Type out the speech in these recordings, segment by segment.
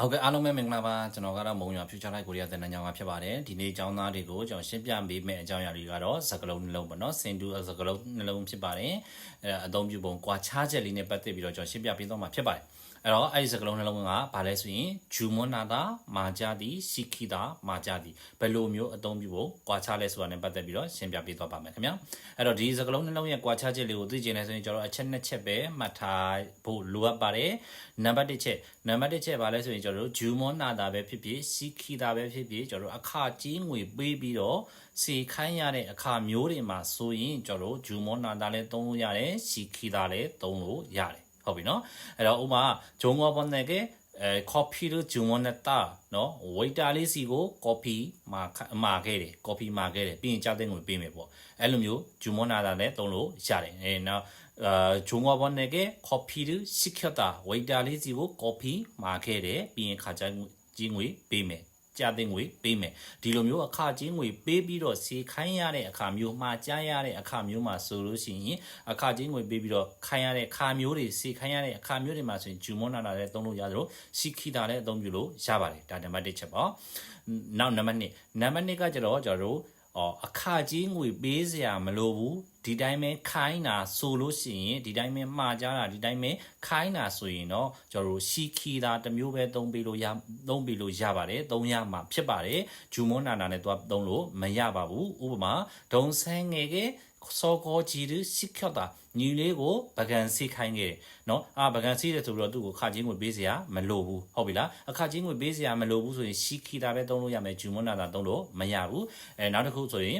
ဟုတ်ကဲ့အားလုံးပဲမင်္ဂလာပါကျွန်တော်ကတော့မုံရွာ Future Life Korea တဲ့နန်းကြောင်ကဖြစ်ပါတယ်ဒီနေ့ကျောင်းသားတွေကိုကျွန်တော်ရှင်းပြပေးမယ့်အကြောင်းအရာတွေကတော့စကလုံးနှလုံးပေါ့နော်စင်တူစကလုံးနှလုံးဖြစ်ပါတယ်အဲအသုံးပြုပုံကွာခြားချက်လေးနဲ့ပတ်သက်ပြီးတော့ကျွန်တော်ရှင်းပြပေးသွားမှာဖြစ်ပါတယ်အဲ့တော့အဲ့ဒီစကလုံးနှလုံးကဘာလဲဆိုရင်ဂျူမွန်နာတာမာကြသည်စီခီတာမာကြသည်ဘယ်လိုမျိုးအသုံးပြုဖို့ကွာခြားလဲဆိုတာနဲ့ပတ်သက်ပြီးတော့ရှင်းပြပေးသွားပါမယ်ခင်ဗျာအဲ့တော့ဒီစကလုံးနှလုံးရဲ့ကွာခြားချက်လေးကိုသိချင်တယ်ဆိုရင်ကျွန်တော်အချက်နှစ်ချက်ပဲမှတ်ထားဖို့လိုအပ်ပါတယ်နံပါတ်1ချက်နံပါတ်1ချက်ဘာလဲဆိုရင်ကျွန်တော်တို့ဂျူမွန်နာတာပဲဖြစ်ဖြစ်စီခီတာပဲဖြစ်ဖြစ်ကျွန်တော်တို့အခကြီးငွေပေးပြီးတော့စီခိုင်းရတဲ့အခမျိုးတွေမှာဆိုရင်ကျွန်တော်တို့ဂျူမွန်နာတာလည်းသုံးလို့ရတယ်စီခီတာလည်းသုံးလို့ရတယ်ဟုတ်ပြီနော်အဲ့တော့ဥမာဂျုံဘောပေါ်နေကအဲ coffee လို့ဂျုံဝနဲ့တာနော် waiter လေးစီကို coffee မှာမှာခဲ့တယ် coffee မှာခဲ့တယ်ပြီးရင်ကြောက်တဲ့ငွေပေးမယ်ပေါ့အဲ့လိုမျိုးဂျုံမနာတာလည်းသုံးလို့ရတယ်အဲနော် အာဂျုံဘောနဲ့က coffee လို့ရှိခတာ waiter လေးစီကို coffee မှာခဲ့တယ်ပြီးရင်ခါကြကြီးငွေပေးမယ်ကြတဲ့ငွေပေးမယ်ဒီလိုမျိုးအခချင်းငွေပေးပြီးတော့စီခိုင်းရတဲ့အခါမျိုးမှာကြားရတဲ့အခါမျိုးမှာဆိုလို့ရှိရင်အခချင်းငွေပေးပြီးတော့ခိုင်းရတဲ့အခါမျိုးတွေစီခိုင်းရတဲ့အခါမျိုးတွေမှာဆိုရင်ဂျူမွန်နာတာလည်းသုံးလို့ရသလိုစီခီတာလည်းအသုံးပြုလို့ရပါတယ်ဒါနံပါတ်1ချက်ပေါ့နောက်နံပါတ်2နံပါတ်2ကကျတော့ကျွန်တော်တို့ အော်အခကြီးငွေပေးစရာမလိုဘူးဒီတိုင်းပဲခိုင်းတာဆိုလို့ရှိရင်ဒီတိုင်းပဲမှားကြတာဒီတိုင်းပဲခိုင်းတာဆိုရင်တော့ကျွန်တော်တို့ရှီခီတာတစ်မျိုးပဲသုံးပေးလို့ရသုံးပေးလို့ရပါတယ်သုံးရမှာဖြစ်ပါတယ်ဂျူမွန်နာနာနဲ့တော့သုံးလို့မရပါဘူးဥပမာဒုံဆန်းငယ်ကစောကောကြီးရရှိခတ်တာ ညီလေးကိုပကံစီခိုင်းခဲ့เนาะအာပကံစီတယ်ဆိုပြီးတော့သူ့ကိုခါချင်းငွေပေးစရာမလိုဘူးဟုတ်ပြီလားအခါချင်းငွေပေးစရာမလိုဘူးဆိုရင်ရှီခီတာပဲသုံးလို့ရမယ်ဂျူမွန်နာတာသုံးလို့မရဘူးအဲနောက်တစ်ခုဆိုရင်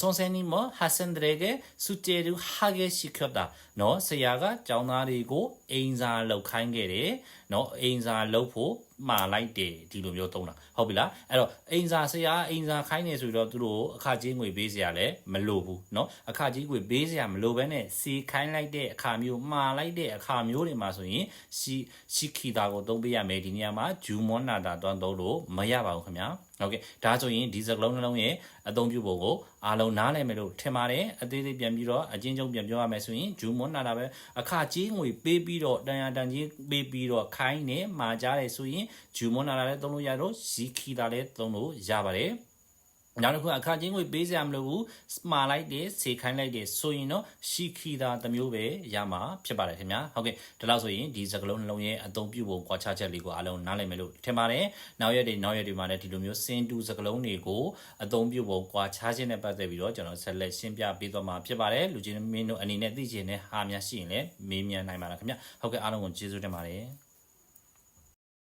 ဆွန်ဆန်နီမဟာဆန်ဒရေကစုတေရူဟာဂေရှိခတ်တာเนาะဆရာကကျောင်းသားတွေကိုအိမ်စာလောက်ခိုင်းခဲ့တယ်เนาะအိမ်စာလောက်ဖို့မှာလိုက်တယ်ဒီလိုမျိုးသုံးတာဟုတ်ပြီလားအဲ့တော့အိမ်စာဆရာအိမ်စာခိုင်းနေဆိုတော့သူတို့အခကြီးငွေပေးစရာလည်းမလိုဘူးเนาะအခကြီးငွေပေးစရာမလိုဘဲနဲ့စီခိုင်း ုင်းလိုက်တဲ့အခါမျိုးမှာလိုက်တဲ့အခါမျိုးတွေမှာဆိုရင်စီစီခီတာကိုသုံးပေးရမယ်ဒီနေရာမှာဂျူမွန်နာတာတွန်းသုံးလို့မရပါဘူးခင်ဗျာဟုတ်ကဲ့ဒါဆိုရင်ဒီစကလုံးနှလုံးရဲ့အသုံးပြုပုံကိုအားလုံးနားလည်မယ်လို့ထင်ပါတယ်အသေးသေးပြန်ပြီးတော့အချင်းချင်းပြန်ပြောရမယ်ဆိုရင်ဂျူမွန်နာတာပဲအခကြီးငွေပေးပြီးတော့တန်ရတန်ကြီးပေးပြီးတော့ခိုင်းနေမှာကြားတယ်ဆိုရင်ဂျူမွန်နာတာလည်းသုံးလို့ရတော့ဇီခီတာလည်းသုံးလို့ရပါတယ် နောက်တစ်ခုအခချင်းငွေပေးစရာမလိုဘူးစမာလိုက်တယ်စေခိုင်းလိုက်တယ်ဆိုရင်တော့ရှီခီတာတစ်မျိုးပဲရမှာဖြစ်ပါတယ်ခင်ဗျာဟုတ်ကဲ့ဒါလို့ဆိုရင်ဒီစကလုံးနှလုံးရဲ့အသုံးပြုပုံကွာခြားချက်လေးကိုအားလုံးနားလည်မယ်လို့ထင်ပါတယ်နောက်ရက်တွေနောက်ရက်တွေမှာလည်းဒီလိုမျိုးစင်တူစကလုံးတွေကိုအသုံးပြုပုံကွာခြားခြင်းနဲ့ပတ်သက်ပြီးတော့ကျွန်တော်ဆက်လက်ရှင်းပြပေးသွားမှာဖြစ်ပါတယ်လူချင်းမင်းတို့အနေနဲ့သိချင်တဲ့ဟာများရှိရင်လည်းမေးမြန်းနိုင်ပါလားခင်ဗျာဟုတ်ကဲ့အားလုံးကိုကျေးဇူးတင်ပါတယ်